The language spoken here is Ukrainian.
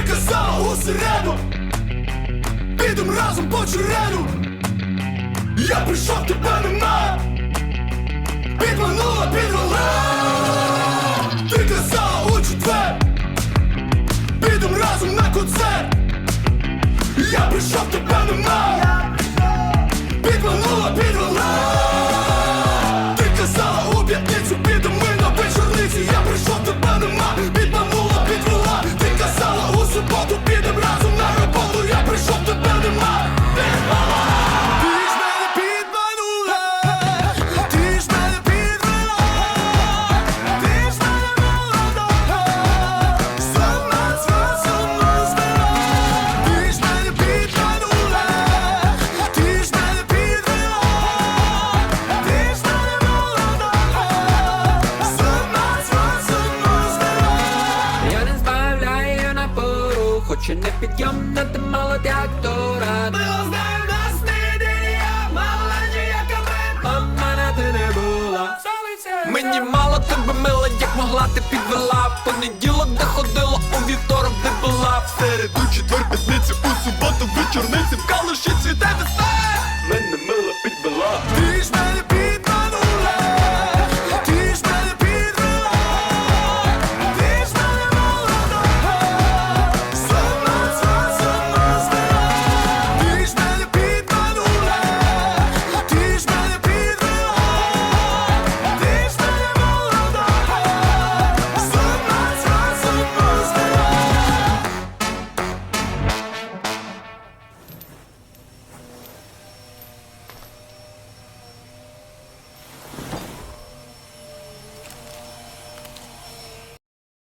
Ти казала у середу Підем разом по череду Я прийшов, тебе нема. Підманула, підвела Ти казала у четвер. Підем разом на концерт. Я прийшов, тебе нема напору, не підйом підйомна, ти мало як Тора Мила знаю, нас не дія, Мала ніяка ми. Мама на ти не була. Мені мало тебе мила, як могла ти підвела. В Понеділок, де ходила, у вівторок, де була. Середу, четвер, п'ятницю, у суботу, вечорниці